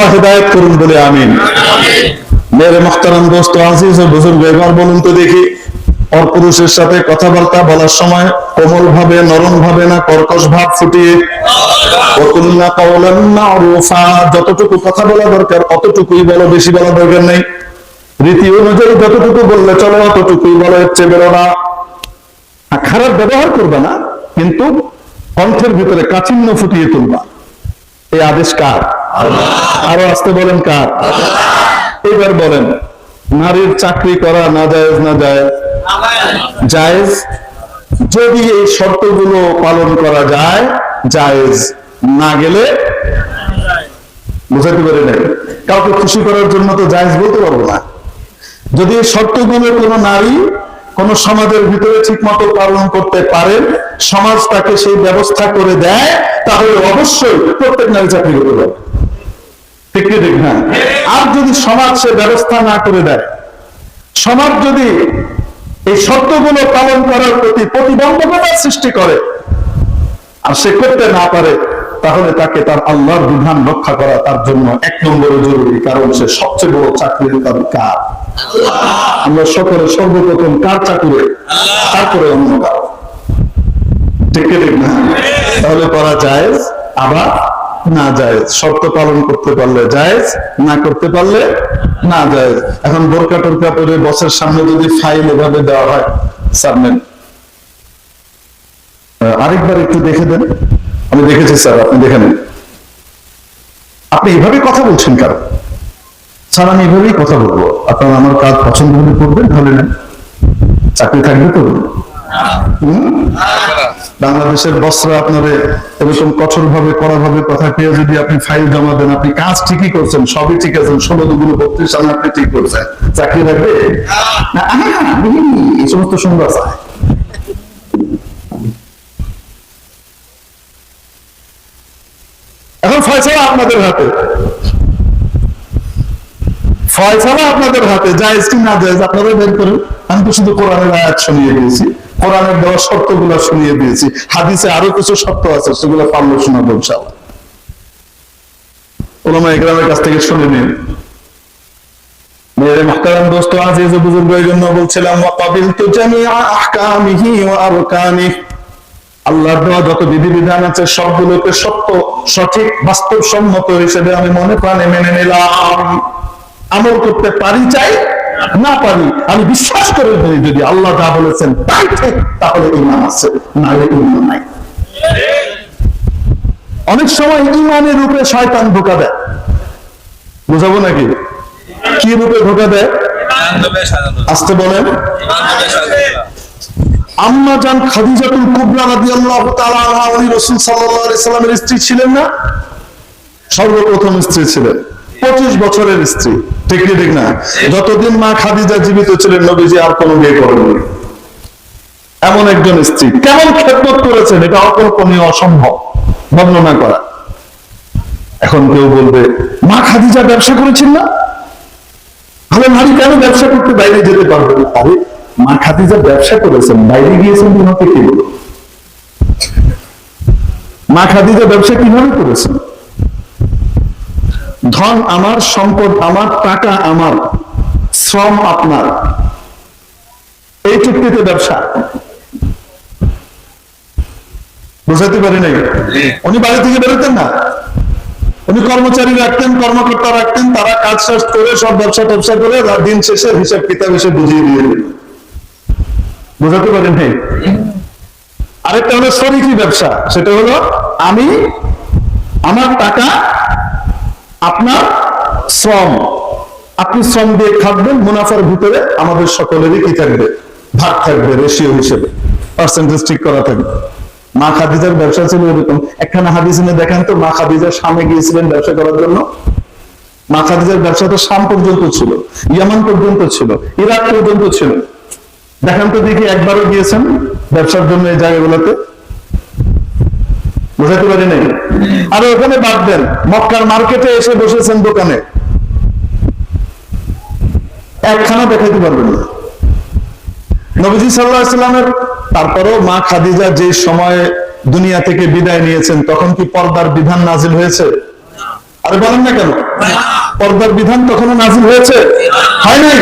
আল্লাহ হেদায়ত করুন বলে আমিন। মেরে মোখতারাম দোস্ত, আজিজ ও বুজুর্গ, এবার বলুন তো দেখি পর পুরুষের সাথে কথাবার্তা বলার সময় কোমল ভাবে নরম ভাবে না কর্কশ ভাব ফুটিয়ে? যতটুকু কথা বলা দরকার, অতটুকুই বলো, বেশি বলা দরকার নেই। রীতি অনুযায়ী যতটুকু বললে চলো, অতটুকুই বলো চেয়ে বেরো না। খারাপ ব্যবহার করবে না, কিন্তু কণ্ঠের ভিতরে কাচিন্য ফুটিয়ে তুলবা। এই আদেশ কার? আরও আসতে বলেন কার? এবার বলেন, নারীর চাকরি করা না জায়েজ না জায়েজ? জায়েজ? যদি এই শর্তগুলো পালন করা যায় না গেলে বুঝাতে পারি নাই। কাউকে খুশি করার জন্য তো জায়েজ বলতে পারব না। যদি এই শর্তগুলো কোনো নারী কোন সমাজের ভিতরে ঠিক মতো পালন করতে পারেন সমাজ তাকে সেই ব্যবস্থা করে দেয়, তাহলে অবশ্যই প্রত্যেক নারী চাকরি করতে পারবে। ঠিক ঠিক না আর যদি সমাজ সে ব্যবস্থা না করে দেয়, সমাজ যদি এই শর্তগুলো পালন করার প্রতি প্রতিবন্ধকতার সৃষ্টি করে, আর সে করতে না পারে, তাহলে তাকে তার আল্লাহর বিধান রক্ষা করা তার জন্য এক নম্বরে জরুরি, কারণ সে সবচেয়ে বড় চাকরির কারণ কার আমরা সকলে সর্বপ্রথম কার চাকুরে? তারপরে অন্য কার। ঠিক না তাহলে করা যায় আবার না যায় শর্ত পালন করতে পারলে জায়েজ, না করতে পারলে না যায় এখন বোরকা টোরকা পরে বসের সামনে যদি ফাইল এভাবে দেওয়া হয় সাবমেন আরেকবার একটু দেখে দেন। আমি দেখেছি, স্যার, আপনি দেখে নেন। আপনি এভাবে কথা বলছেন কারণ স্যার, আমি এভাবেই কথা বলব। আপনার আমার কাজ পছন্দ হলে করবেন, তাহলে নেন। চাকরি থাকবে তো? বাংলাদেশের বস্ত্র আপনাদের এরকম কঠোর ভাবে কড়া ভাবে কথা পেয়ে যদি আপনি ফাইল জমা দেন আপনি কাজ ঠিকই করছেন সবই ঠিক আছেন ষোলো দুগুলো বত্রিশ সালে আপনি ঠিক করছেন। চাকরি আহা, এই সমস্ত সুন্দর আছে। এখন ফয়সালা আপনাদের হাতে। ফয়সালা আপনাদের হাতে জায়েজ কি না জায়েজ আপনারা বের করুন। আমি তো শুধু কোরআনের আয়াত শুনিয়ে দিয়েছি। কোরআনের দেওয়া শর্তগুলো শুনিয়ে দিয়েছি। হাদিসে আরও কিছু শর্ত আছে, সেগুলো পারল শোনাবো ইনশাআল্লাহ। ওলামা ইকরামের কাছ থেকে শুনে নিন। সত্য হিসেবে আমি মনে প্রাণে মেনে নিলাম। আমল করতে পারি চাই না পারি, আমি বিশ্বাস করে ফেলি যদি আল্লাহ যা বলেছেন তাই ঠিক, তাহলে ইমান আছে, নাহলে ইমান নাই। অনেক সময় ইমানের রূপে শয়তান ধোকা দেয়। বুঝাবো নাকি? কি রূপে ধোকা দেয়? আসতে বলেন। আম্মা জান খাদিজাতুল কুবরা রাদিয়াল্লাহু তাআলা আনহা, উনি রাসূল সাল্লাল্লাহু আলাইহি সাল্লামের স্ত্রী ছিলেন না? সর্বপ্রথম স্ত্রী ছিলেন। 25 বছরের স্ত্রী। ঠিক কি ঠিক না? যতদিন মা খাদিজা জীবিত ছিলেন, নবীজি আর কোনো বিয়ে করেননি। এমন একজন স্ত্রী। কেমন খেদমত করেছেন? এটা অকল্পনীয়, অসম্ভব। বর্ণনা করা। এখন কেউ বলবে, মা খাদিজা ব্যবসা করেছেন না? তাহলে নারী কেন ব্যবসা করতে বাইরে যেতে পারবে না? আরে, মা খাদিজা ব্যবসা করেছেন, বাইরে গিয়েছেন তোমাকে কি বলো মা খাদিজা ব্যবসা কীভাবে করেছেন? ধন আমার সম্পদ আমার টাকা আমার শ্রম আপনার। এই চুক্তিতে ব্যবসা। বুঝাতে পারি নাই? উনি বাড়ি থেকে বেরোতেন না? উনি কর্মচারী রাখতেন কর্মকর্তা রাখতেন তারা কাজ শেষ করে সব ব্যবসা টবসা করে দিন শেষে হিসাব কিতাব এসে বুঝিয়ে দিয়ে দিলেন। বুঝাতে পারেন নাই? আরেকটা হলো শরিকি ব্যবসা। সেটা হলো আমি আমার টাকা আপনার শ্রম। আপনি শ্রম দিয়ে খাটবেন, মুনাফার ভিতরে আমাদের সকলেরই কি থাকবে? ভাগ থাকবে রেশিও হিসেবে। পার্সেন্টেজ ঠিক করা থাকবে। মা খাদিজার ব্যবসা ছিল এরকম। একখানা হাদিসিনে দেখেন তো, মা খাদিজার স্বামী গিয়েছিলেন ব্যবসা করার জন্য। মা খাদিজার ব্যবসা তো শাম পর্যন্ত ছিল, ইয়ামান পর্যন্ত ছিল, ইরাক পর্যন্ত ছিল। দেখেন তো দেখি একবারও গিয়েছেন ব্যবসার জন্য এই জায়গাগুলোতে। বুঝাতে পারি নাই? আর ওখানে বাদ দেন মক্কার মার্কেটে এসে বসেছেন দোকানে। একখানা দেখাইতে পারবেন না। নবীজি সাল্লাহ ইসলামের তারপরেও মা খাদিজা যে সময়ে দুনিয়া থেকে বিদায় নিয়েছেন তখন কি পর্দার বিধান নাজিল হয়েছে? আরে বলেন না কেন? পর্দার বিধান কখনো নাজিল হয়েছে? হয় নাই?